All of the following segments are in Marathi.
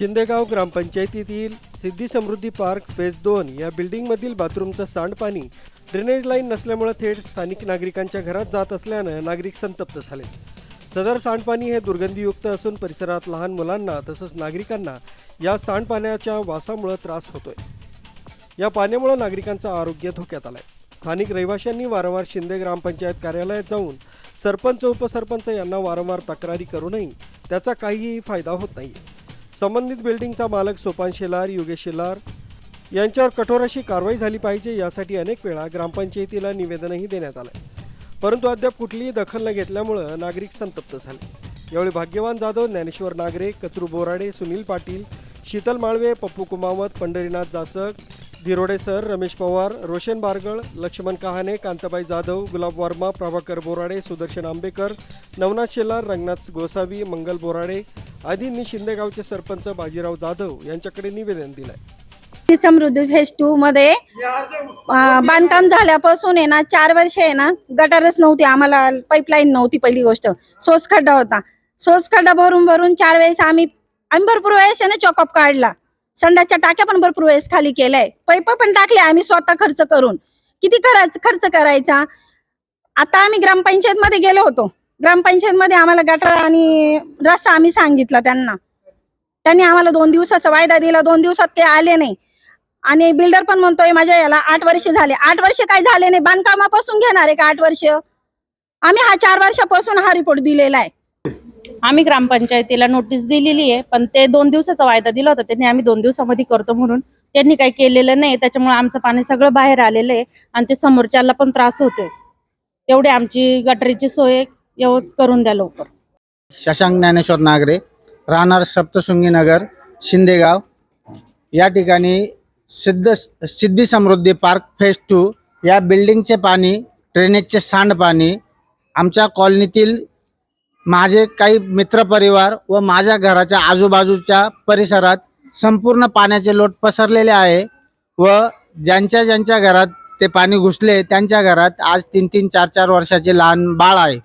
शिंदेगाव ग्रामपंचायतीतील सिद्धी समृद्धी पार्क फेज दोन या बिल्डिंगमधील बाथरूमचं सांडपाणी ड्रेनेज लाईन नसल्यामुळे थेट स्थानिक नागरिकांच्या घरात जात असल्यानं नागरिक संतप्त झाले. सदर सांडपाणी हे दुर्गंधीयुक्त असून परिसरात लहान मुलांना तसंच नागरिकांना या सांडपाण्याच्या वासामुळे त्रास होतोय. या पाण्यामुळे नागरिकांचं आरोग्य धोक्यात आलंय. स्थानिक रहिवाशांनी वारंवार शिंदे ग्रामपंचायत कार्यालयात जाऊन सरपंच उपसरपंच यांना वारंवार तक्रारी करूनही त्याचा काहीही फायदा होत नाही संबंधित बिल्डिंगचा मालक सोपान शेलार योगेश शेलार यांच्यावर कठोर अशी कारवाई झाली पाहिजे यासाठी अनेक वेळा ग्रामपंचायतीला निवेदनही देण्यात आलं परंतु अद्याप कुठलीही दखल न घेतल्यामुळं नागरिक संतप्त झाले. यावेळी भाग्यवान जाधव ज्ञानेश्वर नागरे कचरू बोराडे सुनील पाटील शीतल माळवे पप्पू कुमावत पंढरीनाथ जाचक धिरोडे सर रमेश पवार रोशन बारगळ लक्ष्मण कहाणे कांताबाई जाधव गुलाब वर्मा प्रभाकर बोराडे सुदर्शन आंबेकर नवनाथ शेलार रंगनाथ गोसावी मंगल बोराडे आदींनी शिंदेगावचे सरपंच बाजीराव जाधव यांच्याकडे निवेदन दिलंय. समृद्धी फेज टू मध्ये बांधकाम झाल्यापासून आहे ना चार वर्ष आहे ना गटारच नव्हती आम्हाला पाईपलाईन नव्हती पहिली गोष्ट. सोस खड्डा होता. सोस खड्डा भरून भरून चार वेळेस आम्ही आम्ही भरपूर वेळेस आहे ना चॉकअप काढला. संडाच्या टाक्या पण भरपूर वेळेस खाली केलाय. पैप पण टाकले आम्ही स्वतः खर्च करून. किती खर्च खर्च करायचा? आता आम्ही ग्रामपंचायत मध्ये गेलो होतो. ग्रामपंचायत मध्ये आम्हाला गटार आणि रस्ता आम्ही सांगितला त्यांना. त्यांनी आम्हाला दोन दिवसाचा वायदा दिला दोन दिवसात ते आले नाही. आणि बिल्डर पण म्हणतोय माझ्या याला आठ वर्ष झाले. आठ वर्ष काय झाले नाही बांधकामापासून घेणार आहे का आठ वर्ष? आम्ही हा चार वर्षापासून हा रिपोर्ट दिलेला आहे. आम्ही ग्रामपंचायतीला नोटीस दिलेली आहे पण ते दोन दिवसाचा वायदा दिला होता. त्यांनी आम्ही दोन दिवसामध्ये करतो म्हणून त्यांनी काही केलेलं नाही. त्याच्यामुळे आमचं पाणी सगळं बाहेर आलेलं आहे आणि ते समोरच्याला पण त्रास होतोय. तेवढी आमची गटरीची सोय येऊ करून द्या लवकर. शशांक ज्ञानेश्वर नागरे राहणार सप्तशृंगी नगर शिंदेगाव. या ठिकाणी Siddh Siddhi Samruddhi park phase two या बिल्डिंगचे पाणी ड्रेनेजचे सांडपाणी आमच्या कॉलनीतील माझे काही मित्रपरिवार व माझ्या घराच्या आजूबाजूच्या परिसरात संपूर्ण पाण्याचे लोट पसरलेले आहे व ज्यांच्या ज्यांच्या घरात ते पाणी घुसले त्यांच्या घरात आज तीन तीन चार चार वर्षाचे लहान बाळ आहे.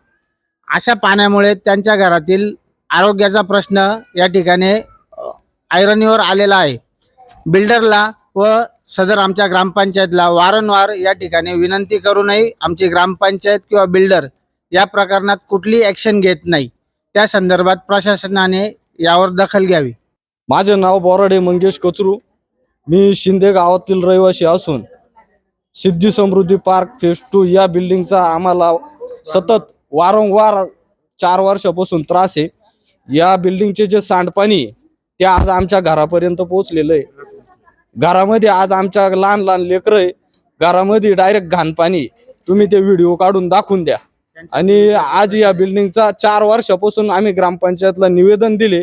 अशा पाण्यामुळे त्यांच्या घरातील आरोग्याचा प्रश्न या ठिकाणी अ, ऐरणीवर आलेला आहे. बिल्डरला व सदर आमच्या ग्रामपंचायतला वारंवार या ठिकाणी विनंती करूनही आमची ग्रामपंचायत किंवा बिल्डर या प्रकरणात कुठली ॲक्शन घेत नाही. त्या संदर्भात प्रशासनाने यावर दखल घ्यावी. माझे नाव बोराडे मंगेश कचरू. मी शिंदे गावातील रहिवासी असून Siddhi Samruddhi park phase two या बिल्डिंगचा आम्हाला सतत वारंवार चार वर्षापासून त्रास आहे. या बिल्डिंगचे जे सांडपाणी ते आज आमच्या घरापर्यंत पोहोचलेलं आहे. घरामध्ये आज आमच्या लहान लहान लेकरं आहे. घरामध्ये डायरेक्ट घाण पाणी तुम्ही ते व्हिडिओ काढून दाखवून द्या. आणि आज या बिल्डिंगचा चार वर्षापासून आम्ही ग्रामपंचायतला निवेदन दिले.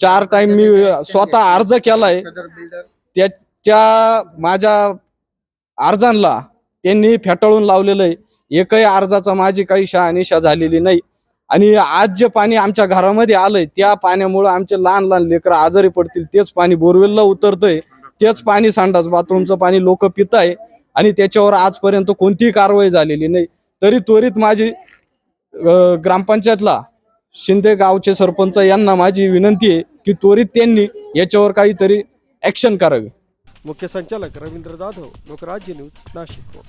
चार टाइम मी स्वतः अर्ज केलाय. त्या त्या माझ्या अर्जांना त्यांनी फेटाळून लावलेलं आहे. एकही अर्जाचा माझी काही शहानिशा झालेली नाही. आणि आज जे पाणी आमच्या घरामध्ये आलंय त्या पाण्यामुळे आमचे लहान लहान लेकरं आजारी पडतील तेच पाणी बोरवेलला उतरतंय. तेच पाणी सांडाच बाथरूमचं पाणी लोक पित आहे आणि त्याच्यावर आजपर्यंत कोणतीही कारवाई झालेली नाही. तरी त्वरित माझी ग्रामपंचायतला शिंदे गावचे सरपंच यांना माझी विनंती आहे की त्वरित त्यांनी याच्यावर काहीतरी ऍक्शन करावी. मुख्य संचालक रवींद्र जाधव लोकराज्य न्यूज नाशिक.